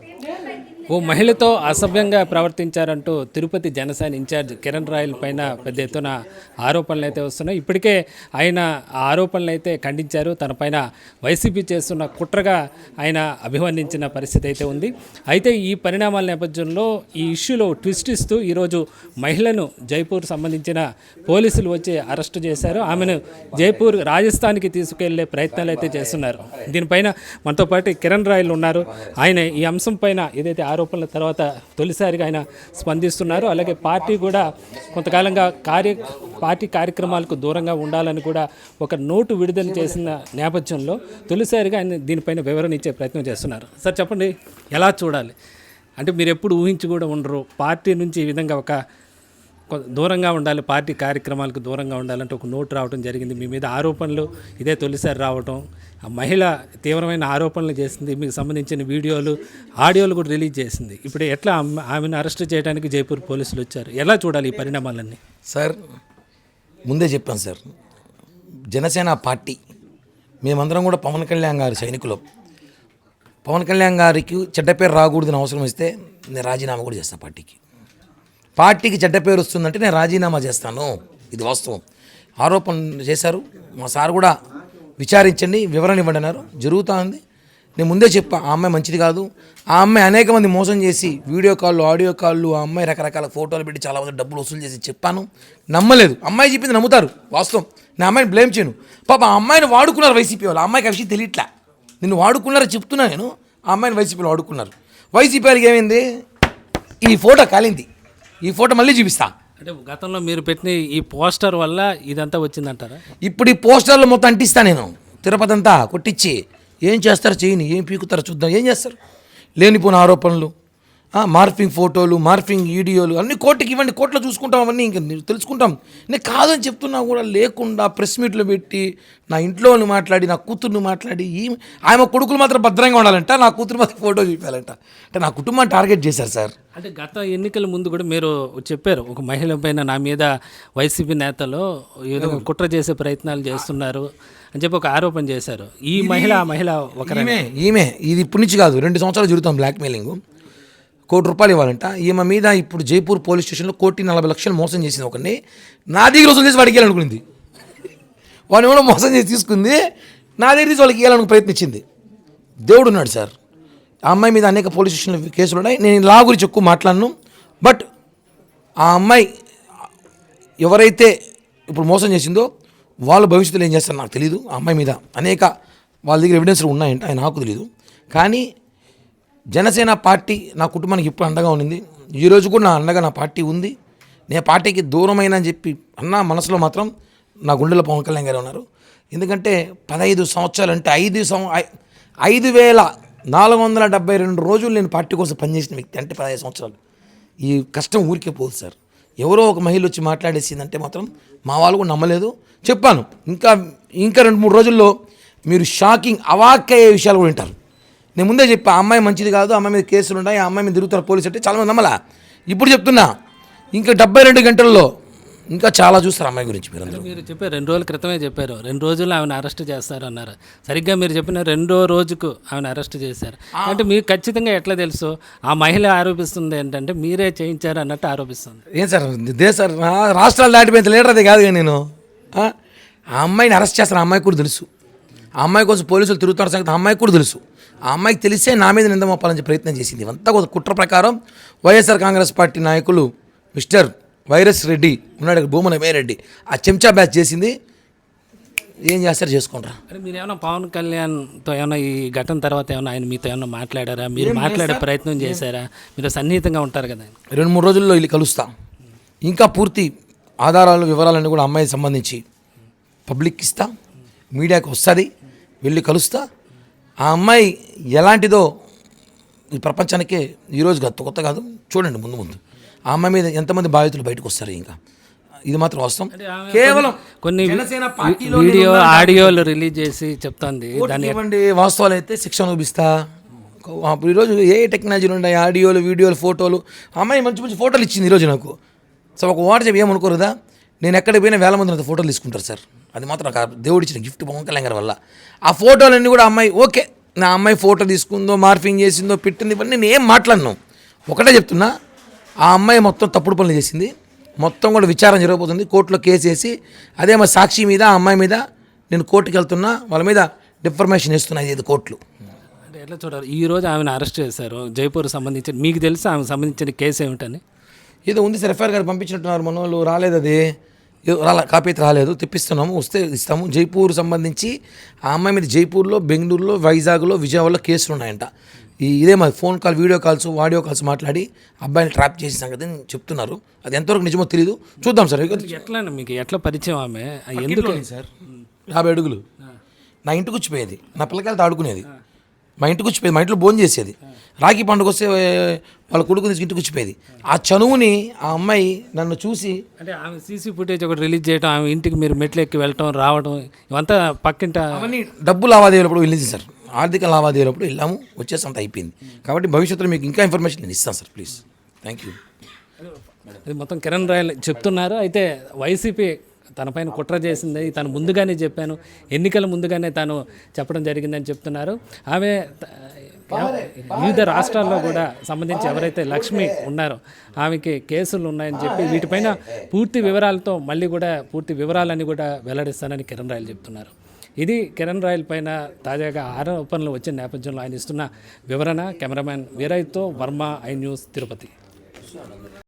Yeah. ఓ మహిళతో అసభ్యంగా ప్రవర్తించారంటూ తిరుపతి జనసేన ఇన్ఛార్జ్ కిరణ్ రాయల్ పైన పెద్ద ఎత్తున ఆరోపణలు అయితే వస్తున్నాయి. ఇప్పటికే ఆయన ఆ ఆరోపణలు అయితే ఖండించారు. తన పైన వైసీపీ చేస్తున్న కుట్రగా ఆయన అభివర్ణించిన పరిస్థితి అయితే ఉంది. అయితే ఈ పరిణామాల నేపథ్యంలో ఈ ఇష్యూలో ట్విస్ట్ ఇస్తూ ఈరోజు మహిళను జైపూర్ సంబంధించిన పోలీసులు వచ్చి అరెస్ట్ చేశారు. ఆమెను జైపూర్ రాజస్థాన్కి తీసుకెళ్ళే ప్రయత్నాలు అయితే చేస్తున్నారు. దీనిపైన మనతో పాటు కిరణ్ రాయల్ ఉన్నారు. ఆయన ఈ అంశం పైన ఏదైతే ఆరోపణల తర్వాత తొలిసారిగా ఆయన స్పందిస్తున్నారు. అలాగే పార్టీ కూడా కొంతకాలంగా కార్య పార్టీ కార్యక్రమాలకు దూరంగా ఉండాలని కూడా ఒక నోటు విడుదల చేసిన నేపథ్యంలో తొలిసారిగా ఆయన దీనిపైన వివరణ ఇచ్చే ప్రయత్నం చేస్తున్నారు. సార్ చెప్పండి ఎలా చూడాలి? అంటే మీరు ఎప్పుడు ఊహించి కూడా ఉండరు. పార్టీ నుంచి ఈ విధంగా ఒక దూరంగా ఉండాలి పార్టీ కార్యక్రమాలకు దూరంగా ఉండాలంటే ఒక నోటు రావడం జరిగింది. మీ మీద ఆరోపణలు ఇదే తొలిసారి రావటం ఆ మహిళ తీవ్రమైన ఆరోపణలు చేసింది మీకు సంబంధించిన వీడియోలు ఆడియోలు కూడా రిలీజ్ చేసింది. ఇప్పుడు ఎట్లా ఆమెను అరెస్ట్ చేయడానికి జైపూర్ పోలీసులు వచ్చారు? ఎలా చూడాలి ఈ పరిణామాలన్నీ? సార్ ముందే చెప్పాను సార్ జనసేన పార్టీ మేమందరం కూడా పవన్ కళ్యాణ్ గారి సైనికులం. పవన్ కళ్యాణ్ గారికి చెడ్డ పేరు రాకూడదని అవసరం వస్తే నేను రాజీనామా కూడా చేస్తాను పార్టీకి. పార్టీకి చెడ్డ పేరు వస్తుందంటే నేను రాజీనామా చేస్తాను. ఇది వాస్తవం. ఆరోపణలు చేశారు. మా సార్ కూడా విచారించండి వివరణ ఇవ్వండి అన్నారు. జరుగుతూ ఉంది. నేను ముందే చెప్పా ఆ అమ్మాయి మంచిది కాదు. ఆ అమ్మాయి అనేక మంది మోసం చేసి వీడియో కాళ్ళు ఆడియో కాళ్ళు ఆ అమ్మాయి రకరకాల ఫోటోలు పెట్టి చాలా మంది డబ్బులు వసూలు చేసి చెప్పాను. నమ్మలేదు. అమ్మాయి చెప్పింది నమ్ముతారు. వాస్తవం. నా అమ్మాయిని బ్లేమ్ చేయను. పాప ఆ అమ్మాయిని వాడుకున్నారు వైసీపీ వాళ్ళు. అమ్మాయికి ఆ విషయం తెలియట్లే. నిన్ను వాడుకున్నారో చెప్తున్నా నేను. ఆ అమ్మాయిని వైసీపీలో వాడుకున్నారు. వైసీపీ వాళ్ళకి ఏమైంది? ఈ ఫోటో కాలింది. ఈ ఫోటో మళ్ళీ చూపిస్తా. అంటే గతంలో మీరు పెట్టిన ఈ పోస్టర్ వల్ల ఇదంతా వచ్చిందంటారా? ఇప్పుడు ఈ పోస్టర్లు మొత్తం అంటిస్తా నేను. తిరుపతి అంతా కొట్టించి ఏం చేస్తారు చేయని ఏం పీకుతారో చూద్దాం. ఏం చేస్తారు? లేనిపోయిన ఆరోపణలు. మార్ఫింగ్ ఫోటోలు మార్ఫింగ్ వీడియోలు అన్ని కోర్టుకి ఇవ్వండి కోర్టులో చూసుకుంటాం అవన్నీ ఇంకా తెలుసుకుంటాం. నేను కాదని చెప్తున్నా కూడా లేకుండా ప్రెస్ మీట్లు పెట్టి నా ఇంట్లో మాట్లాడి నా కూతుర్ని మాట్లాడి ఈ ఆమె కొడుకులు మాత్రం భద్రంగా ఉండాలంట నా కూతురు మాత్రం ఫోటో చూపించాలంట అంటే నా కుటుంబాన్ని టార్గెట్ చేశారు సార్. అంటే గత ఎన్నికల ముందు కూడా మీరు చెప్పారు ఒక మహిళ పైన నా మీద వైసీపీ నేతలు ఏదో కుట్ర చేసే ప్రయత్నాలు చేస్తున్నారు అని చెప్పి ఒక ఆరోపణ చేశారు. ఈ మహిళ ఆ మహిళ ఒక ఈమె ఈమె ఇది ఇప్పటి నుంచి కాదు రెండు సంవత్సరాలు జరుగుతాం బ్లాక్మెయిలింగ్. కోటి రూపాయలు ఇవ్వాలంట. ఈమె మీద ఇప్పుడు జైపూర్ పోలీస్ స్టేషన్లో కోటి నలభై లక్షలు మోసం చేసింది ఒకరిని నా దగ్గర వసూలు చేసి వాడికి ఇవ్వాలనుకుంది. వాడిని కూడా మోసం చేసి తీసుకుంది. నా దగ్గర తీసి వాళ్ళకి ఇవ్వాలని ప్రయత్నించింది. దేవుడు ఉన్నాడు సార్. ఆ అమ్మాయి మీద అనేక పోలీస్ స్టేషన్లో కేసులు ఉన్నాయి. నేను లా గురించి ఎక్కువ మాట్లాడను. బట్ ఆ అమ్మాయి ఎవరైతే ఇప్పుడు మోసం చేసిందో వాళ్ళ భవిష్యత్తులో ఏం చేస్తారో నాకు తెలియదు ఆ అమ్మాయి మీద అనేక వాళ్ళ దగ్గర ఎవిడెన్స్లు ఉన్నాయంట. ఆయన నాకు తెలియదు కానీ జనసేన పార్టీ నా కుటుంబానికి ఇప్పుడు అండగా ఉండింది ఈరోజు కూడా నా అండగా నా పార్టీ ఉంది. నేను పార్టీకి దూరమైన అని చెప్పి అన్న మనసులో మాత్రం నా గుండెలో పవన్ కళ్యాణ్ గారు ఉన్నారు. ఎందుకంటే పదహైదు సంవత్సరాలు అంటే ఐదు సం ఐదు వేల నాలుగు వందల డెబ్బై రెండు రోజులు నేను పార్టీ కోసం పనిచేసిన వ్యక్తి అంటే పదహైదు సంవత్సరాలు. ఈ కష్టం ఊరికే పోదు సార్. ఎవరో ఒక మహిళ వచ్చి మాట్లాడేసిందంటే మాత్రం మా వాళ్ళు కూడా నమ్మలేదు. చెప్పాను. ఇంకా ఇంకా రెండు మూడు రోజుల్లో మీరు షాకింగ్ అవాక్కయ్యే విషయాలు కూడా వింటారు. నేను ముందే చెప్పా ఆ అమ్మాయి మంచిది కాదు అమ్మాయి మీద కేసులు ఉన్నాయి ఆ అమ్మాయి మీద తిరుగుతారు పోలీసు అంటే చాలామంది నమ్మలా. ఇప్పుడు చెప్తున్నా ఇంకా డెబ్బై రెండు గంటల్లో ఇంకా చాలా చూస్తారు అమ్మాయి గురించి మీరు మీరు చెప్పారు రెండు రోజుల క్రితమే చెప్పారు రెండు రోజులు ఆమెను అరెస్ట్ చేస్తారు అన్నారు. సరిగ్గా మీరు చెప్పిన రెండో రోజుకు ఆమెను అరెస్ట్ చేశారు. అంటే మీకు ఖచ్చితంగా ఎట్లా తెలుసు? ఆ మహిళ ఆరోపిస్తుంది ఏంటంటే మీరే చేయించారు అన్నట్టు ఆరోపిస్తుంది. ఏం సార్ ఇదే సార్ రాష్ట్రాలు దాటిపోయిన లీడర్ అదే కాదు నేను. ఆ? అమ్మాయిని అరెస్ట్ చేస్తాను ఆ అమ్మాయికి కూడా తెలుసు. ఆ అమ్మాయి కోసం పోలీసులు తిరుగుతారు సంగతి ఆ అమ్మాయికి కూడా తెలుసు. ఆ అమ్మాయికి తెలిసే నా మీద నింద మోపాలని ప్రయత్నం చేసింది. ఇవంతా ఒక కుట్ర ప్రకారం వైఎస్ఆర్ కాంగ్రెస్ పార్టీ నాయకులు మిస్టర్ వైరస్ రెడ్డి ఉన్నాడు భూమన రెడ్డి ఆ చెంచా బ్యాచ్ చేసింది. ఏం చేస్తారు చేసుకుంటారా? మీరు ఏమైనా పవన్ కళ్యాణ్తో ఏమైనా ఈ ఘటన తర్వాత ఏమైనా ఆయన మీతో ఏమైనా మాట్లాడారా? మీరు మాట్లాడే ప్రయత్నం చేశారా? మీరు సన్నిహితంగా ఉంటారు కదా. రెండు మూడు రోజుల్లో వెళ్ళి కలుస్తా. ఇంకా పూర్తి ఆధారాలు వివరాలన్నీ కూడా అమ్మాయికి సంబంధించి పబ్లిక్ ఇస్తా మీడియాకి వస్తుంది. వెళ్ళి కలుస్తా. ఆ అమ్మాయి ఎలాంటిదో ఈ ప్రపంచానికే ఈరోజు కొత్త కొత్త కాదు. చూడండి ముందు ముందు. ఆ అమ్మాయి మీద ఎంతమంది బాధితులు బయటకు వస్తారు ఇంకా? ఇది మాత్రం వాస్తవం. కేవలం కొన్ని వీడియో ఆడియోలు రిలీజ్ చేసి చెప్తోంది. ఇవ్వండి వాస్తవాలు అయితే శిక్షణ చూపిస్తా అప్పుడు ఈరోజు ఏ టెక్నాలజీలు ఉన్నాయి? ఆడియోలు వీడియోలు ఫోటోలు. అమ్మాయి మంచి మంచి ఫోటోలు ఇచ్చింది ఈరోజు నాకు. సో ఒక వాట్సాప్ ఏమనుకోరు కదా నేను ఎక్కడికి పోయినా వేల మంది నాతో ఫోటోలు తీసుకుంటారు సార్. అది మాత్రం నాకు ఆ దేవుడు ఇచ్చిన గిఫ్ట్ పవన్ కళ్యాణ్ గారి వల్ల. ఆ ఫోటోలన్నీ కూడా అమ్మాయి ఓకే నా అమ్మాయి ఫోటో తీసుకుందో మార్ఫింగ్ చేసిందో పెట్టింది ఇవన్నీ నేను ఏం మాట్లాడినాం. ఒకటే చెప్తున్నా ఆ అమ్మాయి మొత్తం తప్పుడు పనులు చేసింది. మొత్తం కూడా విచారణ జరగబోతుంది. కోర్టులో కేసు వేసి అదే మా సాక్షి మీద ఆ అమ్మాయి మీద నేను కోర్టుకి వెళ్తున్నా వాళ్ళ మీద డిఫర్మేషన్ ఇస్తున్నాయి ఇది కోర్టులు. అంటే ఎట్లా చూడాలి? ఈ రోజు ఆమెను అరెస్ట్ చేశారు. జైపూర్ సంబంధించి మీకు తెలుసు ఆమెకు సంబంధించిన కేసు ఏమిటని? ఏదో ఉంది సార్ ఎఫ్ఐఆర్ గారు పంపించినట్టున్నారు మన వాళ్ళు రాలేదు అది. రాలే కాపీ అయితే రాలేదు తెప్పిస్తున్నాము వస్తే ఇస్తాము. జైపూర్ సంబంధించి ఆ అమ్మాయి మీద జైపూర్లో బెంగళూరులో వైజాగ్లో విజయవాడలో కేసులు ఉన్నాయంట. ఈ ఇదే మరి phone call video calls audio calls మాట్లాడి అబ్బాయిని ట్రాప్ చేసిన సంగతి చెప్తున్నారు. అది ఎంతవరకు నిజమో తెలియదు చూద్దాం సార్ ఎట్లా మీకు ఎట్లా పరిచయం ఆమె? ఎందుకు? సార్. యాభై అడుగులు. నా ఇంటికి వచ్చిపోయేది. నా పిల్లకాయలతో ఆడుకునేది. మా ఇంటికి వచ్చిపోయేది మా ఇంట్లో భోజనం చేసేది రాఖీ పండుగ వస్తే వాళ్ళ కొడుకు ఇంటికి వచ్చిపోయేది. ఆ చనువుని ఆ అమ్మాయి నన్ను చూసి అంటే ఆమె సీసీ ఫుటేజ్ ఒకటి రిలీజ్ చేయడం ఆమె ఇంటికి మీరు మెట్లు ఎక్కి వెళ్ళటం రావడం ఇవంతా పక్కింట అవన్నీ డబ్బు లావాదేవీలప్పుడు వెళ్ళింది సార్. ఆర్థిక లావాదేవీలప్పుడు వెళ్ళాము వచ్చేసి అంత అయిపోయింది. కాబట్టి భవిష్యత్తులో మీకు ఇంకా ఇన్ఫర్మేషన్ నేను ఇస్తాను సార్ ప్లీజ్. థ్యాంక్ యూ ఇది మొత్తం కిరణ్ రాయల్ చెప్తున్నారు. అయితే వైసీపీ తన పైన కుట్ర చేసింది తను ముందుగానే చెప్పాను ఎన్నికల ముందుగానే తాను చెప్పడం జరిగిందని చెప్తున్నారు. ఆమె వివిధ రాష్ట్రాల్లో కూడా సంబంధించి ఎవరైతే లక్ష్మి ఉన్నారో ఆమెకి కేసులు ఉన్నాయని చెప్పి వీటిపైన పూర్తి వివరాలతో మళ్ళీ కూడా పూర్తి వివరాలన్నీ కూడా వెల్లడిస్తానని కిరణ్ రాయల్ చెప్తున్నారు. ఇది కిరణ్ రాయల్ పైన తాజాగా ఆరోపణలు వచ్చిన నేపథ్యంలో ఆయన ఇస్తున్న వివరణ. కెమెరామ్యాన్ వీరయ్యతో వర్మ ఐ న్యూస్ తిరుపతి.